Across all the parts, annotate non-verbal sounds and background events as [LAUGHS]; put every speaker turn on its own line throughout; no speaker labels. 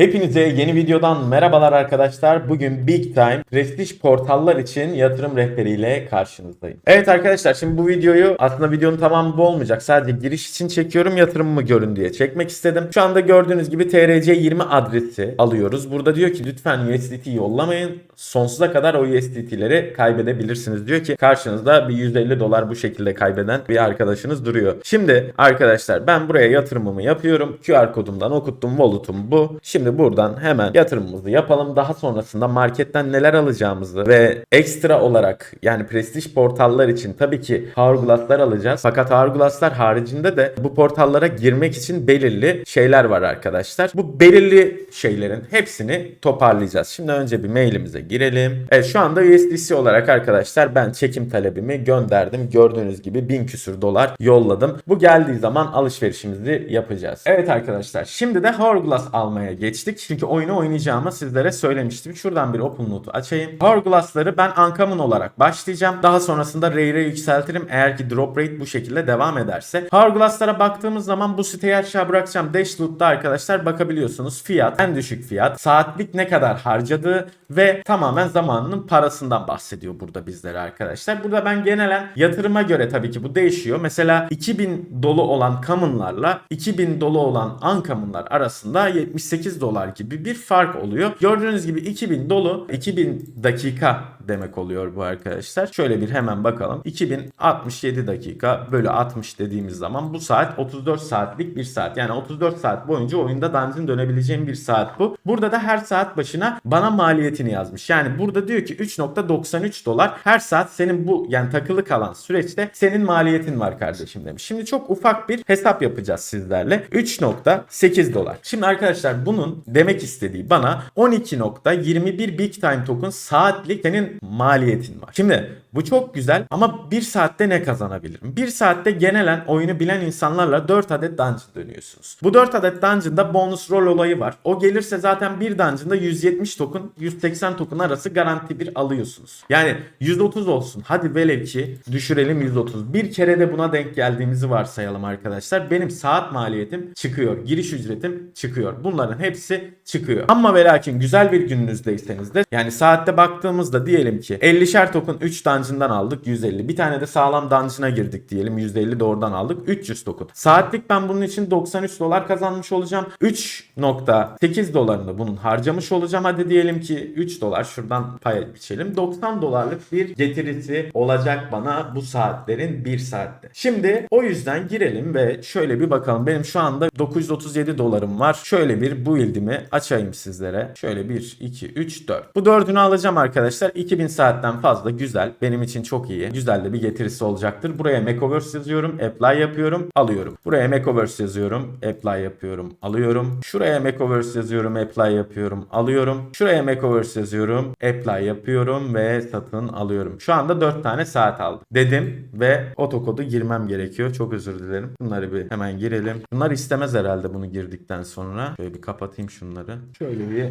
Hepinize yeni videodan merhabalar arkadaşlar. Bugün Big Time prestij portallar için yatırım rehberiyle karşınızdayım. Evet arkadaşlar şimdi bu videoyu aslında videonun tamamı bu olmayacak. Sadece giriş için çekiyorum yatırımımı görün diye çekmek istedim. Şu anda gördüğünüz gibi TRC20 adresi alıyoruz. Burada diyor ki lütfen USDT yollamayın. Sonsuza kadar o USDT'leri kaybedebilirsiniz diyor ki karşınızda bir 150 dolar bu şekilde kaybeden bir arkadaşınız duruyor. Şimdi arkadaşlar ben buraya yatırımımı yapıyorum. QR kodumdan okuttum. Wallet'um bu. Şimdi buradan hemen yatırımımızı yapalım. Daha sonrasında marketten neler alacağımızı ve ekstra olarak yani prestij portallar için tabii ki Hourglass'lar alacağız. Fakat Hourglass'lar haricinde de bu portallara girmek için belirli şeyler var arkadaşlar. Bu belirli şeylerin hepsini toparlayacağız. Şimdi önce bir mailimize girelim. Evet şu anda USDC olarak arkadaşlar ben çekim talebimi gönderdim. Gördüğünüz gibi 1000 küsür dolar yolladım. Bu geldiği zaman alışverişimizi yapacağız. Evet arkadaşlar şimdi de Hourglass almaya geçtik. Çünkü oyunu oynayacağımı sizlere söylemiştim. Şuradan bir open note'u açayım. Hourglass'ları ben uncommon olarak başlayacağım. Daha sonrasında rare'e yükseltirim eğer ki drop rate bu şekilde devam ederse. Hourglass'lara baktığımız zaman bu siteyi aşağı bırakacağım. Dashloot'ta arkadaşlar bakabiliyorsunuz. Fiyat, en düşük fiyat, saatlik ne kadar harcadığı ve tamamen zamanının parasından bahsediyor burada bizlere arkadaşlar. Burada ben genelen yatırıma göre tabii ki bu değişiyor. Mesela 2000 dolu olan common'larla 2000 dolu olan uncommon'lar arasında 78 dolar gibi bir fark oluyor. Gördüğünüz gibi 2000 dolu 2000 dakika demek oluyor bu arkadaşlar. Şöyle bir hemen bakalım. 2067 dakika bölü 60 dediğimiz zaman bu saat 34 saatlik bir saat. Yani 34 saat boyunca oyunda dungeon dönebileceğim bir saat bu. Burada da her saat başına bana maliyetini yazmış. Yani burada diyor ki 3.93 dolar her saat senin bu yani takılı kalan süreçte senin maliyetin var kardeşim demiş. Şimdi çok ufak bir hesap yapacağız sizlerle. 3.8 dolar. Şimdi arkadaşlar bunun demek istediği bana 12.21 Big Time Token saatlik senin maliyetin var. Şimdi bu çok güzel ama bir saatte ne kazanabilirim? Bir saatte genelen oyunu bilen insanlarla 4 adet dungeon dönüyorsunuz. Bu 4 adet dungeon'da bonus roll olayı var. O gelirse zaten bir dungeon'da 170 token 180 token arası garanti bir alıyorsunuz. Yani 130 olsun. Hadi velev ki düşürelim 130. Bir kere de buna denk geldiğimizi varsayalım arkadaşlar. Benim saat maliyetim çıkıyor. Giriş ücretim çıkıyor. Bunların hepsi çıkıyor. Ama ve lakin güzel bir gününüzdeyseniz de yani saatte baktığımızda diyelim ki 50'şer token 3 dungeon'dan aldık 150. Bir tane de sağlam dungeon'a girdik diyelim 150 de oradan aldık 300 token. Saatlik ben bunun için 93 dolar kazanmış olacağım. 3.8 dolarını bunun harcamış olacağım. Hadi diyelim ki 3 dolar şuradan pay biçelim. 90 dolarlık bir getirisi olacak bana bu saatlerin 1 saatte. Şimdi o yüzden girelim ve şöyle bir bakalım. Benim şu anda 937 dolarım var. Şöyle bir build'imi açayım sizlere. Şöyle 1, 2, 3, 4. Bu dördünü alacağım arkadaşlar. 2000 saatten fazla güzel. Benim için çok iyi. Güzel de bir getirisi olacaktır. Buraya Macoverse yazıyorum. Apply yapıyorum. Alıyorum. Buraya Macoverse yazıyorum. Apply yapıyorum. Alıyorum. Şuraya Macoverse yazıyorum. Apply yapıyorum. Alıyorum. Şuraya Macoverse yazıyorum. Apply yapıyorum ve satın alıyorum. Şu anda 4 tane saat aldım. Dedim ve otokodu girmem gerekiyor. Çok özür dilerim. Bunları bir hemen girelim. Bunlar istemez herhalde bunu girdikten sonra. Şöyle bir kapatayım şunları. Şöyle bir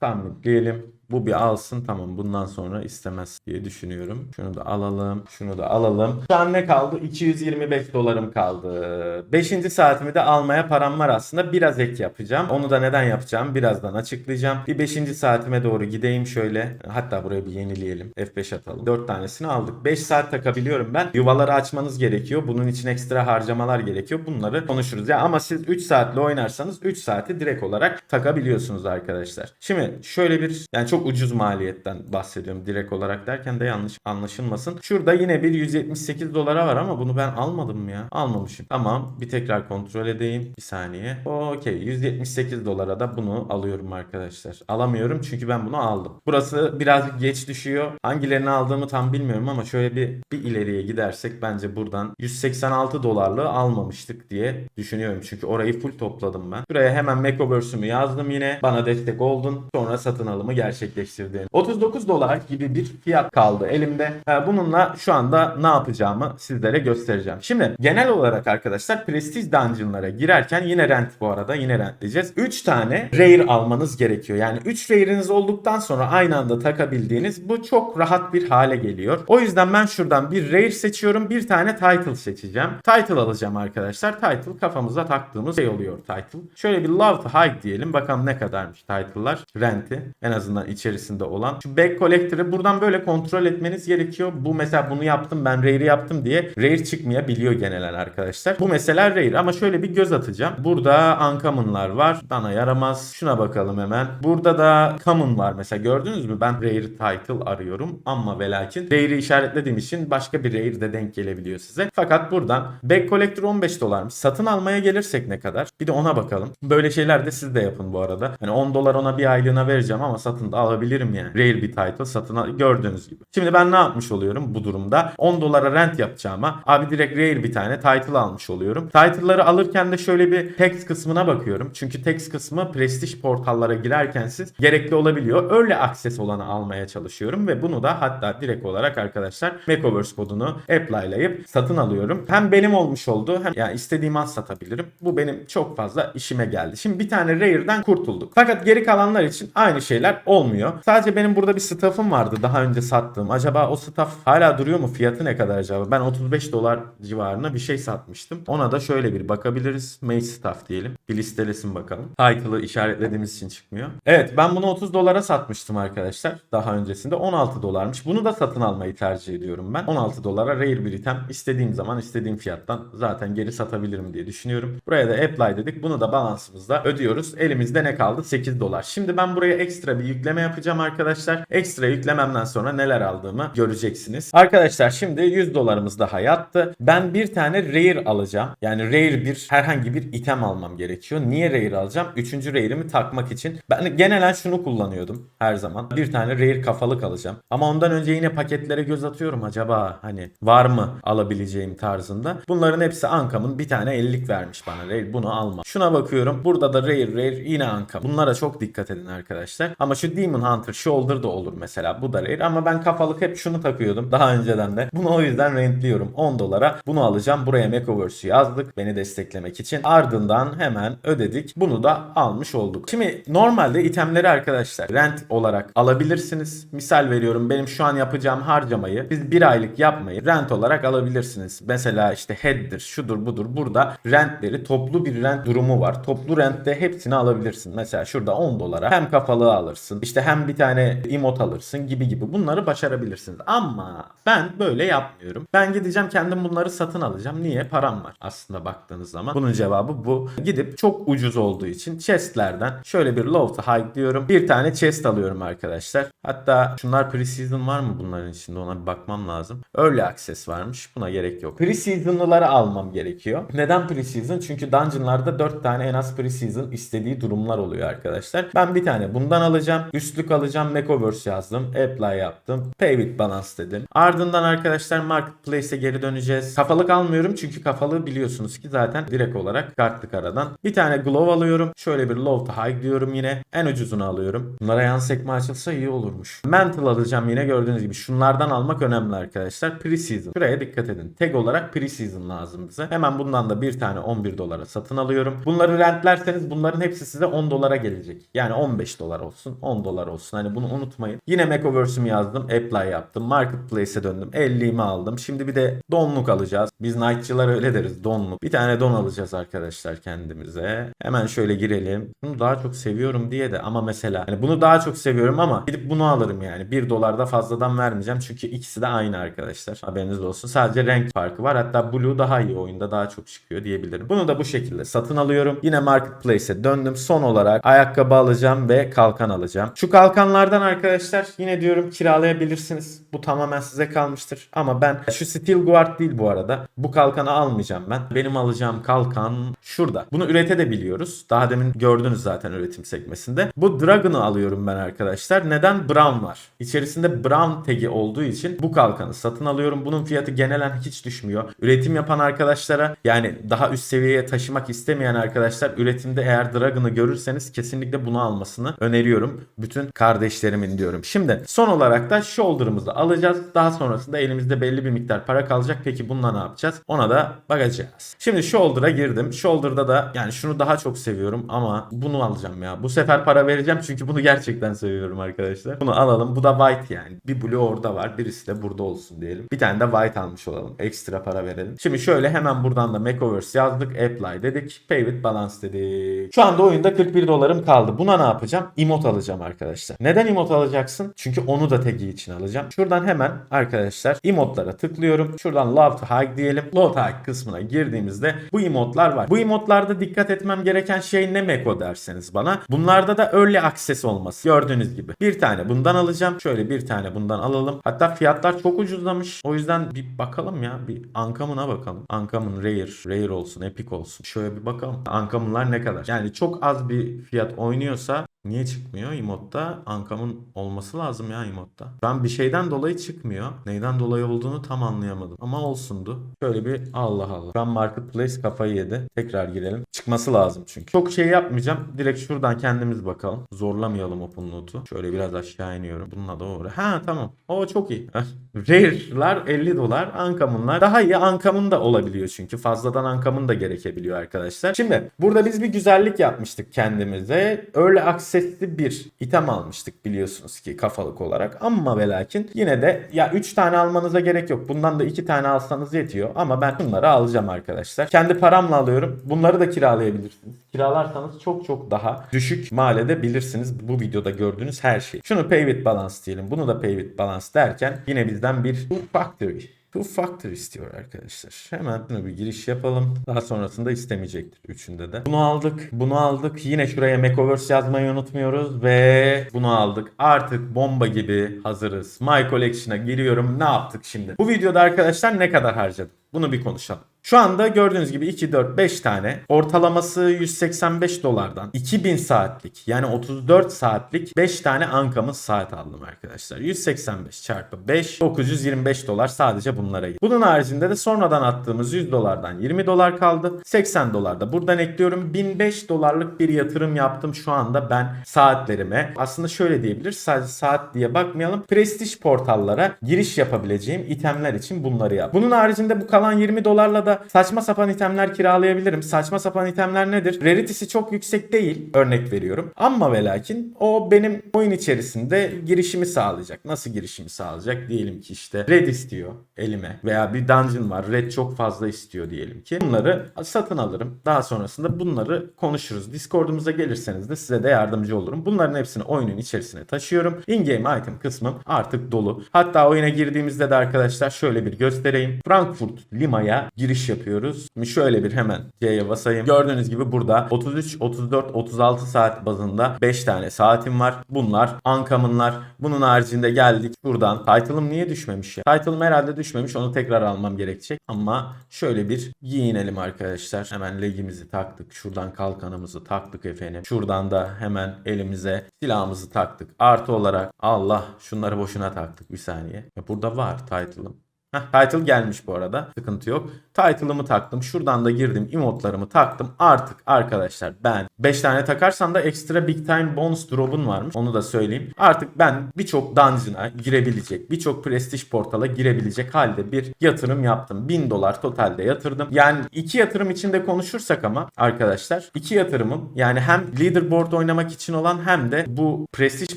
sabitleyelim. Bu bir alsın tamam bundan sonra istemez diye düşünüyorum. Şunu da alalım. Şunu da alalım. Şu an ne kaldı? 225 dolarım kaldı. 5. saatimi de almaya param var aslında. Biraz ek yapacağım. Onu da neden yapacağım birazdan açıklayacağım. Bir 5. saatime doğru gideyim şöyle. Hatta buraya bir yenileyelim. F5 atalım. 4 tanesini aldık. 5 saat takabiliyorum ben. Yuvaları açmanız gerekiyor. Bunun için ekstra harcamalar gerekiyor. Bunları konuşuruz. Ya ama siz 3 saatle oynarsanız 3 saati direkt olarak takabiliyorsunuz arkadaşlar. Şimdi şöyle bir yani çok ucuz maliyetten bahsediyorum direkt olarak derken de yanlış anlaşılmasın. Şurada yine bir 178 dolara var ama bunu ben almadım mı ya? Almamışım. Tamam bir tekrar kontrol edeyim. Bir saniye. Okey 178 dolara da bunu alıyorum arkadaşlar. Alamıyorum çünkü ben bunu aldım. Burası birazcık geç düşüyor. Hangilerini aldığımı tam bilmiyorum ama şöyle bir, bir ileriye gidersek bence buradan 186 dolarlığı almamıştık diye düşünüyorum. Çünkü orayı full topladım ben. Şuraya hemen Macoverse'ümü yazdım yine. Bana destek oldun. Sonra satın alımı gerçekleştirdim. 39 dolar gibi bir fiyat kaldı elimde. Ee, Bununla şu anda ne yapacağımı sizlere göstereceğim. Şimdi genel olarak arkadaşlar Prestige Dungeon'lara girerken yine rent bu arada yine rentleyeceğiz. 3 tane rare almanız gerekiyor. Yani 3 rare'iniz olduktan sonra aynı anda takabildiğiniz bu çok rahat bir hale geliyor. O yüzden ben şuradan bir rare seçiyorum. Bir tane title seçeceğim. Title alacağım arkadaşlar. Title kafamıza taktığımız şey oluyor title. Şöyle bir love to hide diyelim. Bakalım ne kadarmış title'lar. Rent'i en azından içerisinde olan. Şu back collector'ı buradan böyle kontrol etmeniz gerekiyor. Bu mesela bunu yaptım ben rare'i yaptım diye rare çıkmayabiliyor genelen arkadaşlar. Bu mesela rare ama şöyle bir göz atacağım. Burada uncommon'lar var. Bana yaramaz. Şuna bakalım hemen. Burada da common var mesela gördünüz mü? Ben rare title arıyorum ama ve lakin rare'i işaretlediğim için başka bir rare de denk gelebiliyor size. Fakat buradan back collector 15 dolarmış. Satın almaya gelirsek ne kadar? Bir de ona bakalım. Böyle şeyler de siz de yapın bu arada. Hani 10 dolar ona bir aylığına vereceğim ama satın da alabilirim yani. Rare bir title satın al gördüğünüz gibi. Şimdi ben ne yapmış oluyorum bu durumda? 10 dolara rent yapacağıma abi direkt rare bir tane title almış oluyorum. Title'ları alırken de şöyle bir text kısmına bakıyorum. Çünkü text kısmı prestij portallara girerken siz gerekli olabiliyor. Öyle akses olanı almaya çalışıyorum ve bunu da hatta direkt olarak arkadaşlar Makeovers kodunu apply'layıp satın alıyorum. Hem benim olmuş oldu hem yani istediğim an satabilirim. Bu benim çok fazla işime geldi. Şimdi bir tane rare'den kurtulduk. Fakat geri kalanlar için aynı şeyler olmuyor. Sadece benim burada bir staff'ım vardı daha önce sattığım. Acaba o staff hala duruyor mu? Fiyatı ne kadar acaba? Ben 35 dolar civarına bir şey satmıştım. Ona da şöyle bir bakabiliriz. Mage staff diyelim. Bir listelesin bakalım. Title'ı işaretlediğimiz için çıkmıyor. Evet ben bunu 30 dolara satmıştım arkadaşlar. Daha öncesinde 16 dolarmış. Bunu da satın almayı tercih ediyorum ben. 16 dolara rare bir item istediğim zaman istediğim fiyattan zaten geri satabilirim diye düşünüyorum. Buraya da apply dedik. Bunu da balansımızda ödüyoruz. Elimizde ne kaldı? 8 dolar. Şimdi ben buraya ekstra bir yükleme yapacağım arkadaşlar. Ekstra yüklememden sonra neler aldığımı göreceksiniz. Arkadaşlar şimdi 100 dolarımız daha yattı. Ben bir tane rare alacağım. Yani rare bir herhangi bir item almam gerekiyor. Niye rare alacağım? Üçüncü rare'imi takmak için. Ben genelen şunu kullanıyordum her zaman. Bir tane rare kafalık alacağım. Ama ondan önce yine paketlere göz atıyorum. Acaba hani var mı alabileceğim tarzında. Bunların hepsi Ankam'ın bir tane 50'lik vermiş bana. Rare bunu alma. Şuna bakıyorum. Burada da rare rare yine Ankam. Bunlara çok dikkat edin arkadaşlar. Ama şu Demon Hunter Shoulder da olur mesela. Bu da rare. Ama ben kafalık hep şunu takıyordum. Daha önceden de. Bunu o yüzden rentliyorum. 10 dolara. Bunu alacağım. Buraya Makeovers'ü yazdık. Beni desteklemek için. Ardından hemen ödedik. Bunu da almış olduk. Şimdi normalde itemleri arkadaşlar rent olarak alabilirsiniz. Misal veriyorum benim şu an yapacağım harcamayı siz bir aylık yapmayı rent olarak alabilirsiniz. Mesela işte head'dir, şudur budur. Burada rentleri toplu bir rent durumu var. Toplu rentte hepsini alabilirsin. Mesela şurada 10 dolara hem kafalığı alırsın. işte hem bir tane emote alırsın gibi gibi. Bunları başarabilirsiniz. Ama ben böyle yapmıyorum. Ben gideceğim kendim bunları satın alacağım. Niye? Param var. Aslında baktığınız zaman. Bunun cevabı bu. Gidip çok ucuz olduğu için chestlerden şöyle bir low to high diyorum. Bir tane chest alıyorum arkadaşlar. Hatta şunlar pre-season var mı bunların içinde ona bir bakmam lazım. Early access varmış. Buna gerek yok. Pre-season'lıları almam gerekiyor. Neden pre-season? Çünkü dungeonlarda 4 tane en az pre-season istediği durumlar oluyor arkadaşlar. Ben bir tane bundan alacağım. Üstlük alacağım. Makeovers yazdım. Apply yaptım. Pay balance dedim. Ardından arkadaşlar marketplace'e geri döneceğiz. Kafalık almıyorum çünkü kafalığı biliyorsunuz ki zaten direkt olarak kartlık aradan. Bir tane glove alıyorum. Şöyle bir low to high diyorum yine. En ucuzunu alıyorum. Bunlara yan sekme açılsa iyi olurmuş. Mantle alacağım yine gördüğünüz gibi. Şunlardan almak önemli arkadaşlar. Pre-season. Şuraya dikkat edin. Tag olarak pre-season lazım bize. Hemen bundan da bir tane 11 dolara satın alıyorum. Bunları rentlerseniz bunların hepsi size 10 dolara gelecek. Yani 15 dolar olsun, 10 dolar olsun. Hani bunu unutmayın. Yine Makeovers'ümü yazdım. Apply yaptım. Marketplace'e döndüm. 50'imi aldım. Şimdi bir de donluk alacağız. Biz Night'çılar öyle deriz. Donluk. Bir tane don alacağız arkadaşlar kendimize. Hemen şöyle girelim. Bunu daha çok seviyorum diye de ama mesela hani bunu daha çok seviyorum ama gidip bunu alırım yani. 1 dolar da fazladan vermeyeceğim. Çünkü ikisi de aynı arkadaşlar. Haberiniz olsun. Sadece renk farkı var. Hatta Blue daha iyi oyunda daha çok çıkıyor diyebilirim. Bunu da bu şekilde satın alıyorum. Yine Marketplace'e döndüm. Son olarak ayakkabı alacağım ve kalkan alacağım. Şu kalkanlardan arkadaşlar yine diyorum kiralayabilirsiniz. Bu tamamen size kalmıştır. Ama ben şu Steel Guard değil bu arada. Bu kalkanı almayacağım ben. Benim alacağım kalkan şurada. Bunu üretebiliyoruz. Daha demin gördünüz zaten üretim sekmesinde. Bu Dragon'ı alıyorum ben arkadaşlar. Neden? Brown var. İçerisinde Brown tagi olduğu için bu kalkanı satın alıyorum. Bunun fiyatı genelen hiç düşmüyor. Üretim yapan arkadaşlara yani daha üst seviyeye taşımak istemeyen arkadaşlar üretimde eğer Dragon'ı görürseniz kesinlikle bunu almasını öneriyorum. Bütün kardeşlerimin diyorum. Şimdi son olarak da shoulder'ımızı alacağız. Daha sonrasında elimizde belli bir miktar para kalacak. Peki bununla ne yapacağız? Ona da bakacağız. Şimdi shoulder'a girdim. Shoulder'da da yani şunu daha çok seviyorum ama bunu alacağım ya. Bu sefer para vereceğim çünkü bunu gerçekten seviyorum arkadaşlar. Bunu alalım. Bu da white yani. Bir blue orada var. Birisi de burada olsun diyelim. Bir tane de white almış olalım. Ekstra para verelim. Şimdi şöyle hemen buradan da macOS yazdık. Apply dedik. Pay with balance dedik. Şu anda oyunda 41 dolarım kaldı. Buna ne yapacağım? Emote alacağım arkadaşlar. Neden emote alacaksın? Çünkü onu da tagi için alacağım. Şuradan hemen arkadaşlar emote'lara tıklıyorum. Şuradan love to hike diyelim. Love to hike kısmına girdiğimizde bu emotlar var. Bu emotlarda dikkat etmem gereken şey ne Meko derseniz bana. Bunlarda da early access olması. Gördüğünüz gibi. Bir tane bundan alacağım. Şöyle bir tane bundan alalım. Hatta fiyatlar çok ucuzlamış. O yüzden bir bakalım ya. Bir Ankamın'a bakalım. Ankamın Rare. Rare olsun. Epic olsun. Şöyle bir bakalım. Ankamınlar ne kadar? Yani çok az bir fiyat oynuyorsa Niye çıkmıyor emote'da? Ankamın olması lazım ya emote'da. Ben bir şeyden dolayı çıkmıyor. Neyden dolayı olduğunu tam anlayamadım. Ama olsundu. Şöyle bir Allah Allah. Ben Marketplace kafayı yedi. Tekrar girelim. Çıkması lazım çünkü. Çok şey yapmayacağım. Direkt şuradan kendimiz bakalım. Zorlamayalım open note'u. Şöyle biraz aşağı iniyorum. Bununla oraya. Ha tamam. O çok iyi. [LAUGHS] Rare'lar 50 dolar. Ankamınlar. Daha iyi Ankamın da olabiliyor çünkü. Fazladan Ankamın da gerekebiliyor arkadaşlar. Şimdi burada biz bir güzellik yapmıştık kendimize. Early access'li bir item almıştık biliyorsunuz ki kafalık olarak. Ama ve lakin yine de ya 3 tane almanıza gerek yok. Bundan da 2 tane alsanız yetiyor. Ama ben bunları alacağım arkadaşlar. Kendi paramla alıyorum. Bunları da kiralayabilirsiniz. Kiralarsanız çok çok daha düşük mal edebilirsiniz. Bu videoda gördüğünüz her şey. Şunu pay with balance diyelim. Bunu da pay with balance derken yine bizden bir factory Two factor istiyor arkadaşlar. Hemen bunu bir giriş yapalım. Daha sonrasında istemeyecektir üçünde de. Bunu aldık. Bunu aldık. Yine şuraya macOS yazmayı unutmuyoruz ve bunu aldık. Artık bomba gibi hazırız. My Collection'a giriyorum. Ne yaptık şimdi? Bu videoda arkadaşlar ne kadar harcadım? Bunu bir konuşalım. Şu anda gördüğünüz gibi 2, 4, 5 tane ortalaması 185 dolardan 2000 saatlik yani 34 saatlik 5 tane ankamız saat aldım arkadaşlar. 185 çarpı 5 925 dolar sadece bunlara gitti. Bunun haricinde de sonradan attığımız 100 dolardan 20 dolar kaldı. 80 dolar da buradan ekliyorum. 1005 dolarlık bir yatırım yaptım şu anda ben saatlerime. Aslında şöyle diyebiliriz sadece saat diye bakmayalım. Prestij portallara giriş yapabileceğim itemler için bunları yap. Bunun haricinde bu kalan 20 dolarla da saçma sapan itemler kiralayabilirim. Saçma sapan itemler nedir? Rarity'si çok yüksek değil. Örnek veriyorum. Ama ve lakin o benim oyun içerisinde girişimi sağlayacak. Nasıl girişimi sağlayacak? Diyelim ki işte red istiyor elime veya bir dungeon var. Red çok fazla istiyor diyelim ki. Bunları satın alırım. Daha sonrasında bunları konuşuruz. Discord'umuza gelirseniz de size de yardımcı olurum. Bunların hepsini oyunun içerisine taşıyorum. In-game item kısmım artık dolu. Hatta oyuna girdiğimizde de arkadaşlar şöyle bir göstereyim. Frankfurt Lima'ya giriş yapıyoruz. Şimdi şöyle bir hemen C'ye basayım. Gördüğünüz gibi burada 33, 34, 36 saat bazında 5 tane saatim var. Bunlar Ankamınlar. Bunun haricinde geldik buradan. Title'ım niye düşmemiş ya? Title'ım herhalde düşmemiş. Onu tekrar almam gerekecek. Ama şöyle bir giyinelim arkadaşlar. Hemen legimizi taktık. Şuradan kalkanımızı taktık efendim. Şuradan da hemen elimize silahımızı taktık. Artı olarak Allah şunları boşuna taktık bir saniye. Burada var title'ım. Heh, title gelmiş bu arada. Sıkıntı yok. Title'ımı taktım. Şuradan da girdim. Emotlarımı taktım. Artık arkadaşlar ben 5 tane takarsan da ekstra big time bonus drop'un varmış. Onu da söyleyeyim. Artık ben birçok dungeon'a girebilecek, birçok prestij portala girebilecek halde bir yatırım yaptım. 1000 dolar totalde yatırdım. Yani iki yatırım içinde konuşursak ama arkadaşlar iki yatırımım yani hem leaderboard oynamak için olan hem de bu prestij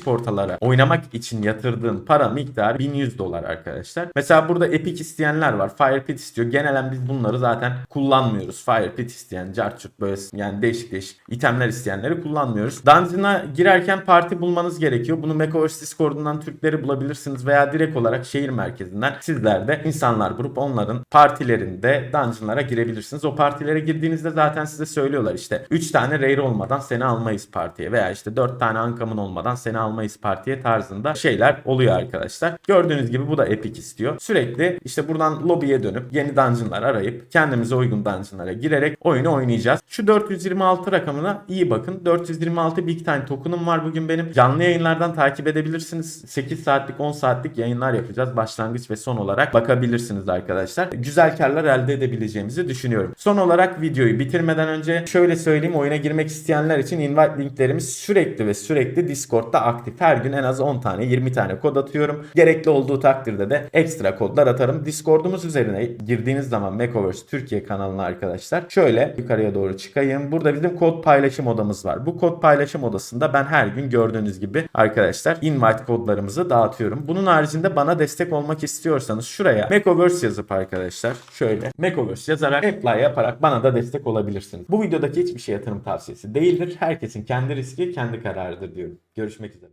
portalara oynamak için yatırdığım para miktarı 1100 dolar arkadaşlar. Mesela burada Epic isteyenler var. Fire Pit istiyor. Genelen biz bunları zaten kullanmıyoruz. Fire Pit isteyen, Jarchut böyle yani değişik değişik itemler isteyenleri kullanmıyoruz. Dungeon'a girerken parti bulmanız gerekiyor. Bunu macOS Discord'undan Türkleri bulabilirsiniz veya direkt olarak şehir merkezinden sizler de insanlar grup onların partilerinde dungeon'lara girebilirsiniz. O partilere girdiğinizde zaten size söylüyorlar işte 3 tane rare olmadan seni almayız partiye veya işte 4 tane ankamın olmadan seni almayız partiye tarzında şeyler oluyor arkadaşlar. Gördüğünüz gibi bu da Epic istiyor. Sürekli işte buradan lobiye dönüp yeni dungeon'lar arayıp kendimize uygun dungeonlara girerek oyunu oynayacağız. Şu 426 rakamına iyi bakın. 426 Big Time token'ım var bugün benim. Canlı yayınlardan takip edebilirsiniz. 8 saatlik 10 saatlik yayınlar yapacağız. Başlangıç ve son olarak bakabilirsiniz arkadaşlar. Güzel karlar elde edebileceğimizi düşünüyorum. Son olarak videoyu bitirmeden önce şöyle söyleyeyim oyuna girmek isteyenler için invite linklerimiz sürekli ve sürekli Discord'da aktif. Her gün en az 10 tane 20 tane kod atıyorum. Gerekli olduğu takdirde de ekstra kodlar atarım. Discord'umuz üzerine girdiğiniz zaman Macoverse Türkiye kanalına arkadaşlar şöyle yukarıya doğru çıkayım. Burada bizim kod paylaşım odamız var. Bu kod paylaşım odasında ben her gün gördüğünüz gibi arkadaşlar invite kodlarımızı dağıtıyorum. Bunun haricinde bana destek olmak istiyorsanız şuraya Macoverse yazıp arkadaşlar şöyle Macoverse yazarak apply yaparak bana da destek olabilirsiniz. Bu videodaki hiçbir şey yatırım tavsiyesi değildir. Herkesin kendi riski kendi kararıdır diyorum. Görüşmek üzere.